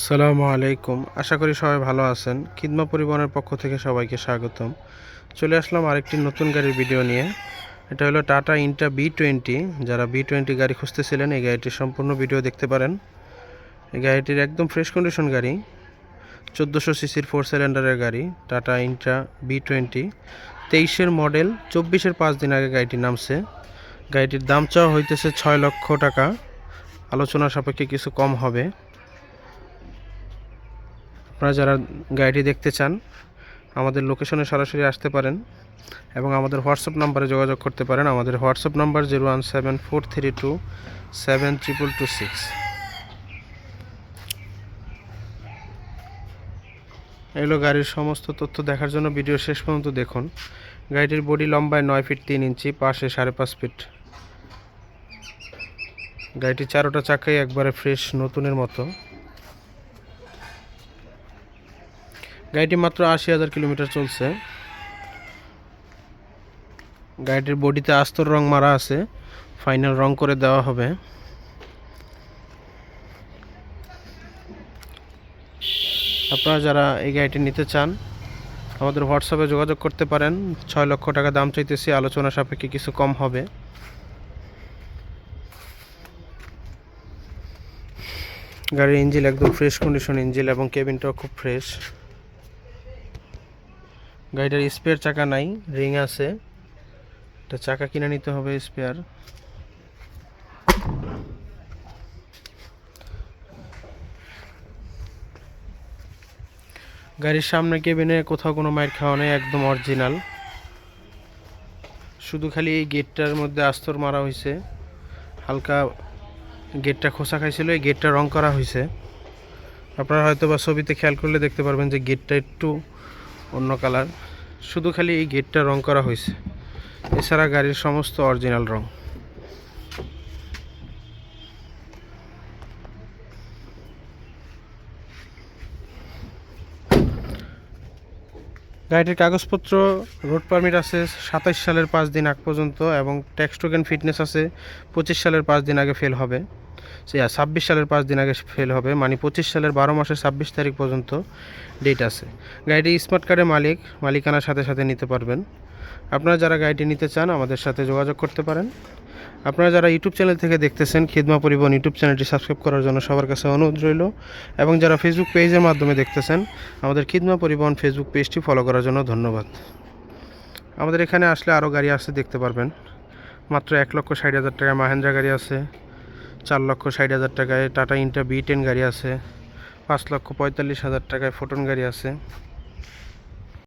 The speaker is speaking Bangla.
সালামু আলাইকুম। আশা করি সবাই ভালো আছেন। খিদমা পরিবহনের পক্ষ থেকে সবাইকে স্বাগতম। চলে আসলাম আরেকটি নতুন গাড়ির ভিডিও নিয়ে। এটা হলো টাটা ইন্টা বি টোয়েন্টি। যারা বি টোয়েন্টি গাড়ি খুঁজতেছিলেন, এই গাড়িটির সম্পূর্ণ ভিডিও দেখতে পারেন। এই গাড়িটির একদম ফ্রেশ কন্ডিশন গাড়ি। চোদ্দোশো সিসির ফোর সিলিন্ডারের গাড়ি, টাটা ইন্ট্রা বি টোয়েন্টি। তেইশের মডেল, চব্বিশের পাঁচ দিন আগে গাড়িটি নামছে। গাড়িটির দাম চাওয়া হইতেছে ছয় লক্ষ টাকা। আলোচনা সাপেক্ষে কিছু কম হবে। আপনারা যারা গাড়িটি দেখতে চান, আমাদের লোকেশনে সরাসরি আসতে পারেন এবং আমাদের হোয়াটসঅ্যাপ নাম্বারে যোগাযোগ করতে পারেন। আমাদের WhatsApp number zero one seven four three two seven triple two six এগুলো গাড়ির সমস্ত তথ্য দেখার জন্য ভিডিও শেষ পর্যন্ত দেখুন। গাড়িটির বডি লম্বায় নয় ফিট তিন ইঞ্চি, পাশে সাড়ে পাঁচ ফিট গাড়িটি চারোটা চাকাই একবারে ফ্রেশ নতুনের মতো। গাড়িটি মাত্র আশি হাজার কিলোমিটার চলছে। গাড়িটির বডিতে আস্তর রং মারা আছে। ফাইনাল রং করে দেওয়া হবে। আপনারা যারা এই গাড়িটি নিতে চান, আমাদের হোয়াটসঅ্যাপে যোগাযোগ করতে পারেন। ছয় লক্ষ টাকা দাম চাইতেছি, আলোচনা সাপেক্ষে কিছু কম হবে। গাড়ির ইঞ্জিল একদম ফ্রেশ কন্ডিশন ইঞ্জিল এবং কেবিনটাও খুব ফ্রেশ গাড়িটার স্পেয়ার চাকা নাই রিং আছে। একটা চাকা কিনে নিতে হবে স্পেয়ার গাড়ির সামনে কেবিনে কোথাও কোনো মাইর খাওয়া নেই, একদম অরিজিনাল শুধু খালি এই গেটটার মধ্যে আস্তর মারা হয়েছে হালকা গেটটা খোসা খাইছিল, এই গেটটা রং করা হয়েছে আপনারা হয়তো বা ছবিতে খেয়াল করলে দেখতে পারবেন যে গেটটা একটু অন্য কালার। শুধু খালি এই গেটটা রং করা হয়েছে। এছাড়া গাড়ির সমস্ত অরিজিনাল রং। গাড়িটির কাগজপত্র রোড পারমিট আছে, সাতাইশ সালের পাঁচ দিন আগ পর্যন্ত এবং ট্যাক্স টোকেন ফিটনেস আছে, পঁচিশ সালের পাঁচ দিন আগে ফেল হবে। সে ছাব্বিশ সালের পাঁচ দিন আগে ফেল হবে মানে পঁচিশ সালের বারো মাসের ছাব্বিশ তারিখ পর্যন্ত ডেট আছে। গাড়িটি স্মার্ট কার্ডের মালিক, মালিকানার সাথে সাথে নিতে পারবেন। আপনারা যারা গাড়িটি নিতে চান, আমাদের সাথে যোগাযোগ করতে পারেন। আপনারা যারা ইউটিউব চ্যানেল থেকে দেখতেছেন খিদমা পরিবহন ইউটিউব চ্যানেলটি সাবস্ক্রাইব করার জন্য সবার কাছে অনুরোধ রইল। এবং যারা ফেসবুক পেজের মাধ্যমে দেখতেছেন, আমাদের খিদমা পরিবহন ফেসবুক পেজটি ফলো করার জন্য ধন্যবাদ। আমাদের এখানে আসলে আরও গাড়ি আসতে দেখতে পারবেন। মাত্র এক লক্ষ ষাট হাজার টাকায় মাহেন্দ্রা গাড়ি আছে, চার লক্ষ ষাট হাজার টাকায় টাটা ইন্টা বি টেন গাড়ি আছে, পাঁচ লক্ষ পঁয়তাল্লিশ হাজার টাকায় ফোটন গাড়ি আছে।